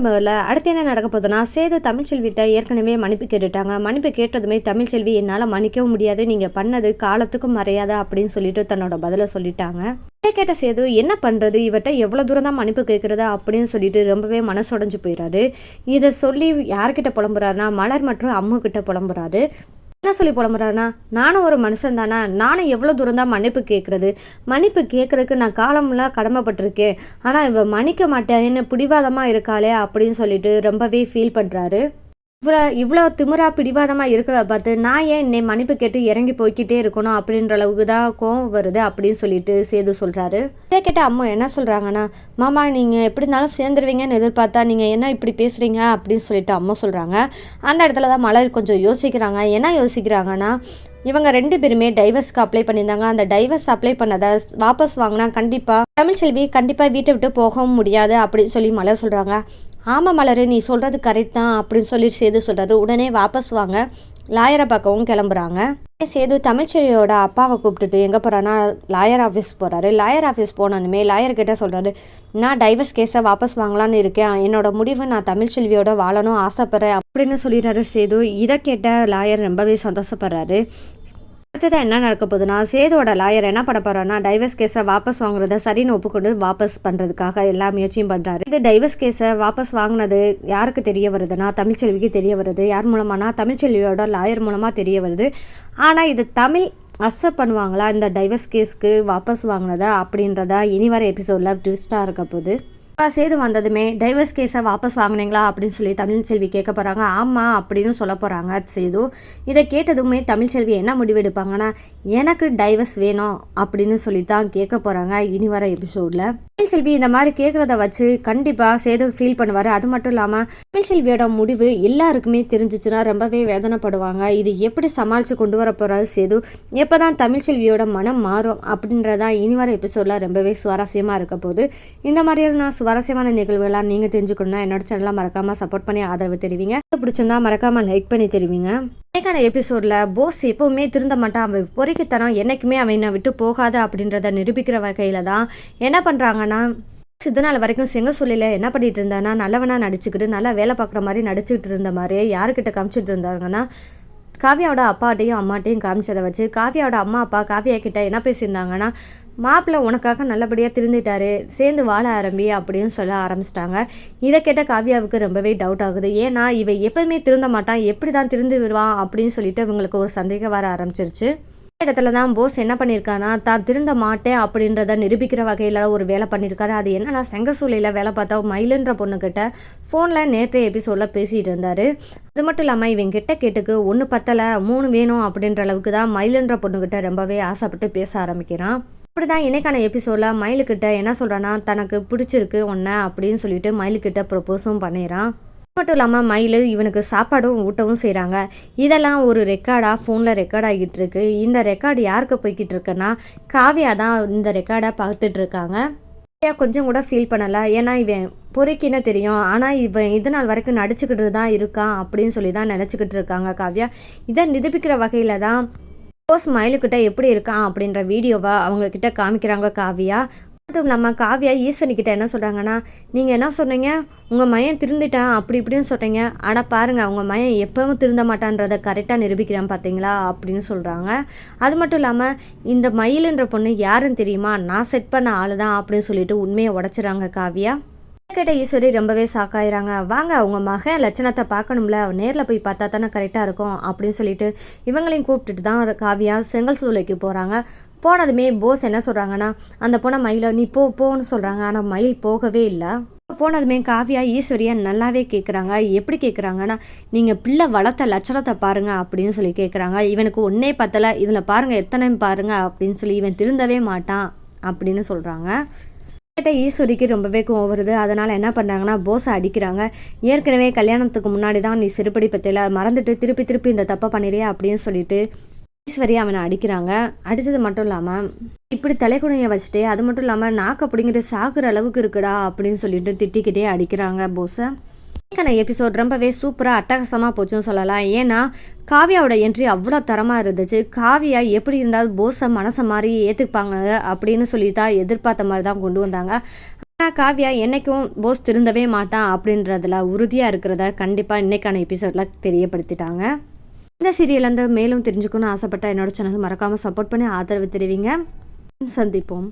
மருமகளில் அடுத்து என்ன நடக்க போகுதுன்னா சேது தமிழ்ச்செல்விட்ட ஏற்கனவே மன்னிப்பு கேட்டுட்டாங்க. மன்னிப்பு கேட்டதுமே தமிழ்ச்செல்வி என்னால் மன்னிக்கவும் முடியாது. நீங்கள் பண்ணது காலத்துக்கும் மறையாத அப்படின்னு சொல்லிட்டு தன்னோட பதிலை சொல்லிட்டாங்க. இதை கேட்ட சேது என்ன பண்ணுறது இவர்கிட்ட எவ்வளோ தூரம் தான் மன்னிப்பு கேட்குறதா அப்படின்னு சொல்லிட்டு ரொம்பவே மனசுடைஞ்சு போயிடாரு இதை சொல்லி யார்கிட்ட புலம்புறாருனா மலர் மற்றும் அம்மு கிட்ட புலம்புறாரு. என்ன சொல்லி புலம்புறாருனா நானும் ஒரு மனுஷன் தானே? நானும் எவ்வளோ தூரம் தான் மன்னிப்பு கேட்குறது மன்னிப்பு கேட்குறதுக்கு நான் காலம்லாம் கடமைப்பட்டிருக்கேன். ஆனால் இவ மன்னிக்க மாட்டேன்னு பிடிவாதமாக இருக்காளே அப்படின்னு சொல்லிட்டு ரொம்பவே ஃபீல் பண்ணுறாரு இவ்வளோ இவ்வளோ திமிரா பிடிவாதமாக இருக்கிறத பார்த்து நான் ஏன் என்னை மன்னிப்பு கேட்டு இறங்கி போய்கிட்டே இருக்கணும் அப்படின்ற அளவுக்கு தான் கோவம் வருது அப்படின்னு சொல்லிட்டு சேது சொல்கிறாரு இதை கேட்ட அம்மா என்ன சொல்கிறாங்கன்னா மாமா நீங்கள் எப்படி இருந்தாலும் சேர்ந்துருவீங்கன்னு எதிர்பார்த்தா நீங்கள் என்ன இப்படி பேசுகிறீங்க அப்படின்னு சொல்லிட்டு அம்மா சொல்கிறாங்க அந்த இடத்துல தான் மலர் கொஞ்சம் யோசிக்கிறாங்க. என்ன யோசிக்கிறாங்கன்னா இவங்க ரெண்டு பேருமே டைவர்ஸ்க்கு அப்ளை பண்ணியிருந்தாங்க. அந்த டைவர்ஸ் அப்ளை பண்ணதை வாபஸ் வாங்கினா கண்டிப்பாக தமிழ்ச்செல்வி கண்டிப்பாக வீட்டை விட்டு போகவும் முடியாது அப்படின்னு சொல்லி மலர் சொல்கிறாங்க ஆமாம் மலர் நீ சொல்கிறது கரெக்ட் தான் அப்படின்னு சொல்லி சேது சொல்கிறாரு உடனே வாபஸ் வாங்க லாயரை பார்க்கவும் கிளம்புறாங்க. சேது தமிழ்ச்செழியோட அப்பாவை கூப்பிட்டுட்டு எங்கே போகிறான்னா லாயர் ஆஃபீஸ் போகிறாரு லாயர் ஆஃபீஸ் போனோன்னுமே லாயர் கிட்டே சொல்கிறாரு நான் டைவர்ஸ் கேஸை வாபஸ் வாங்கலான்னு இருக்கேன். என்னோட முடிவு நான் தமிழ்ச்செல்வியோட வாழணும் ஆசைப்பட்றேன் அப்படின்னு சொல்லிடுறாரு சேது. இதை கேட்ட லாயர் ரொம்பவே சந்தோஷப்படுறாரு. அடுத்ததாக என்ன நடக்க போகுதுன்னா சேதோட லாயர் என்ன பண்ண போகிறோன்னா டைவர்ஸ் கேஸை வாபஸ் வாங்குறத சரின்னு ஒப்புக்கொண்டு வாபஸ் பண்ணுறதுக்காக எல்லா முயற்சியும் பண்ணுறாரு இந்த டைவர்ஸ் கேஸை வாபஸ் வாங்கினது யாருக்கு தெரிய வருதுன்னா தமிழ்ச்செல்விக்கு தெரிய வருது. யார் மூலமானா தமிழ்ச்செல்வியோட லாயர் மூலமாக தெரிய வருது. ஆனால் இது தமிழ் அக்செப்ட் பண்ணுவாங்களா இந்த டைவர்ஸ் கேஸ்க்கு வாபஸ் வாங்கினதா அப்படின்றதா இனி வர எபிசோடில் ட்விஸ்ட்டாக இருக்க போகுது. சேது வந்ததுமே டைவர்ஸ் கேஸை வாபஸ் வாங்கினீங்களா அப்படின்னு சொல்லி தமிழ்ச்செல்வி கேட்க போகிறாங்க ஆமாம் அப்படின்னு சொல்ல போகிறாங்க சேது. இதை கேட்டதுமே தமிழ்ச்செல்வி என்ன முடிவெடுப்பாங்கன்னா எனக்கு டைவர்ஸ் வேணும் அப்படின்னு சொல்லி தான் கேட்க போகிறாங்க இனி வர எபிசோடில் தமிழ்ச்செல்வி இந்த மாதிரி கேட்குறத வச்சு கண்டிப்பாக சேது ஃபீல் பண்ணுவார். அது மட்டும் இல்லாமல் தமிழ்ச்செல்வியோட முடிவு எல்லாருக்குமே தெரிஞ்சிச்சுன்னா ரொம்பவே வேதனைப்படுவாங்க. இது எப்படி சமாளித்து கொண்டு வர போகிறாரு சேது? எப்போ தான் தமிழ்ச்செல்வியோட மனம் மாறும் அப்படின்றதான் இனி வர எபிசோடில் ரொம்பவே சுவாரஸ்யமாக இருக்க போகுது. இந்த மாதிரியான சுவாரஸ்யமான நிகழ்வுகளாக நீங்கள் தெரிஞ்சுக்கணும்னா என்னோட சேனலாக மறக்காமல் சப்போர்ட் பண்ணி ஆதரவு தெரிவிங்க. பிடிச்சிருந்தா மறக்காமல் லைக் பண்ணி தெரிவிங்க. இன்னைக்கான எபிசோடில் போஸ் எப்போவுமே திருந்த மாட்டான். அவன் பொறிக்குத்தனம் என்றைக்குமே அவனை விட்டு போகாத அப்படின்றத நிரூபிக்கிற வகையில் தான் என்ன பண்ணுறாங்கன்னா சித்த நாள் வரைக்கும் செங்க சொல்லில என்ன பண்ணிட்டு இருந்தானா நல்லவனா நடிச்சுக்கிட்டு நல்லா வேலை பார்க்குற மாதிரி நடிச்சுக்கிட்டு இருந்த மாதிரியே யாருக்கிட்ட காமிச்சிட்டு இருந்தாங்கன்னா காவியாவோட அப்பாட்டையும் அம்மாட்டையும் காமிச்சதை வச்சு காவியாவோட அம்மா அப்பா காவியா கிட்ட என்ன பேசியிருந்தாங்கன்னா மாப்பிள்ளை உனக்காக நல்லபடியாக திருந்திட்டாரு சேர்ந்து வாழ ஆரம்பி அப்படின்னு சொல்ல ஆரம்பிச்சிட்டாங்க. இதை கேட்ட காவியாவுக்கு ரொம்பவே டவுட் ஆகுது. ஏன்னா இவை எப்பவுமே திருந்த மாட்டான் எப்படி தான் திருந்து விடுவான் அப்படின்னு சொல்லிட்டு இவங்களுக்கு ஒரு சந்தேகம் வர ஆரம்பிச்சிருச்சு. இடத்துல தான் போஸ் என்ன பண்ணியிருக்காருனா தான் திருந்த மாட்டேன் அப்படின்றத நிரூபிக்கிற வகையில் ஒரு வேலை பண்ணியிருக்காரு. அது என்னன்னா செங்கசூலையில் வேலை பார்த்தா மயிலுன்ற பொண்ணுக்கிட்ட ஃபோனில் நேற்றைய எபிசோடில் பேசிகிட்டு இருந்தார். அது மட்டும் இல்லாமல் இவங்க கிட்ட கேட்டுக்கு ஒன்று பத்தலை மூணு வேணும் அப்படின்ற அளவுக்கு தான் மயிலுன்ற பொண்ணுக்கிட்ட ரொம்பவே ஆசைப்பட்டு பேச ஆரம்பிக்கிறான். அப்படி தான் இன்னைக்கான எபிசோடில் மயிலுக்கிட்ட என்ன சொல்கிறான்னா தனக்கு பிடிச்சிருக்கு ஒன்றை அப்படின்னு சொல்லிட்டு மயிலுக்கிட்ட ப்ரொப்போஸும் பண்ணிடுறான் மட்டும் இல்லாமல் மயில் இவனுக்கு சாப்பாடும் ஊட்டவும் செய்கிறாங்க இதெல்லாம் ஒரு ரெக்கார்டாக ஃபோனில் ரெக்கார்ட் ஆகிட்டு இருக்கு. இந்த ரெக்கார்டு யாருக்கு போய்கிட்டு இருக்குன்னா காவியா தான் இந்த ரெக்கார்டை பார்த்துட்டு இருக்காங்க. காவியா கொஞ்சம் கூட ஃபீல் பண்ணலை. ஏன்னா இவன் பொறுக்கின்னு தெரியும். ஆனால் இவன் இது நாள் வரைக்கும் நடிச்சுக்கிட்டு தான் இருக்கான் அப்படின்னு சொல்லி தான் நினச்சிக்கிட்டு இருக்காங்க காவியா. இதை நிரூபிக்கிற வகையில் தான் போஸ் மயிலுக்கிட்ட எப்படி இருக்கான் அப்படின்ற வீடியோவை அவங்கக்கிட்ட காமிக்கிறாங்க காவியா. மட்டும் இல்லாமல் காவியா ஈஸ்வரிக்கிட்ட என்ன சொல்கிறாங்கன்னா நீங்கள் என்ன சொன்னீங்க? உங்கள் மயம் திருந்திட்டான். அப்படி இப்படின்னு சொல்கிறீங்க ஆனால் பாருங்கள் அவங்க மயம் எப்பவும் திருந்த மாட்டான்றதை கரெக்டாக நிரூபிக்கிறான் பார்த்தீங்களா அப்படின்னு சொல்கிறாங்க அது மட்டும் இல்லாமல் இந்த மயிலுன்ற பொண்ணு யாருன்னு தெரியுமா? நான் செட் பண்ண ஆள் தான் அப்படின்னு சொல்லிட்டு உண்மையை உடச்சிறாங்க காவியா. கேட்ட ஈஸ்வரி ரொம்பவே சாக்காயிறாங்க வாங்க அவங்க மகன் லட்சணத்தை பார்க்கணும்ல. நேரில் போய் பார்த்தா தானே கரெக்டாக இருக்கும் அப்படின்னு சொல்லிட்டு இவங்களையும் கூப்பிட்டுட்டு தான் காவியா செங்கல் சூளைக்கு போகிறாங்க போனதுமே போஸ் என்ன சொல்கிறாங்கன்னா அந்த போன மயிலை நீ போ போன்னு சொல்கிறாங்க ஆனால் மயில் போகவே இல்லை. போனதுமே காவியா ஈஸ்வரியா நல்லாவே கேட்குறாங்க எப்படி கேட்குறாங்கன்னா நீங்கள் பிள்ளை வளர்த்த லட்சணத்தை பாருங்க அப்படின்னு சொல்லி கேட்குறாங்க இவனுக்கு ஒன்றே பத்தலை. இதில் பாருங்கள் எத்தனை பாருங்கள் அப்படின்னு சொல்லி இவன் திருந்தவே மாட்டான் அப்படின்னு சொல்கிறாங்க கேட்ட ஈஸ்வரிக்கு ரொம்பவே கோவம் வருது. அதனால் என்ன பண்ணுறாங்கன்னா போஸை அடிக்கிறாங்க. ஏற்கனவே கல்யாணத்துக்கு முன்னாடி தான் நீ சிறுபடி பற்றியில் மறந்துட்டு திருப்பி திருப்பி இந்த தப்பை பண்ணிடுறியா அப்படின்னு சொல்லிட்டு ஈஸ்வரி அவனை அடிக்கிறாங்க. அடித்தது மட்டும் இல்லாமல் இப்படி தலைக்குடையை வச்சுட்டு அது மட்டும் இல்லாமல் நாக்கு பிடிங்கிட்டு சாகுற அளவுக்கு இருக்குடா அப்படின்னு சொல்லிட்டு திட்டிக்கிட்டே அடிக்கிறாங்க போஸை. இன்னைக்கான எபிசோட் ரொம்பவே சூப்பராக அட்டகாசமாக போச்சுன்னு சொல்லலாம். ஏன்னா காவியாவோட என்ட்ரி அவ்வளோ தரமாக இருந்துச்சு. காவியா எப்படி இருந்தாலும் போஸை மனசை மாதிரி ஏற்றுப்பாங்க அப்படின்னு சொல்லி தான் எதிர்பார்த்த மாதிரி தான் கொண்டு வந்தாங்க. ஆனால் காவியா என்னைக்கும் போஸ் திருந்தவே மாட்டான் அப்படின்றதுல உறுதியாக இருக்கிறத கண்டிப்பாக இன்றைக்கான எபிசோடில் தெரியப்படுத்திட்டாங்க. இந்த சீரியல் மேலும் தெரிஞ்சுக்கணும்னு ஆசைப்பட்ட என்னோட சேனல் மறக்காமல் சப்போர்ட் பண்ணி ஆதரவு தெரிவிங்க. சந்திப்போம்.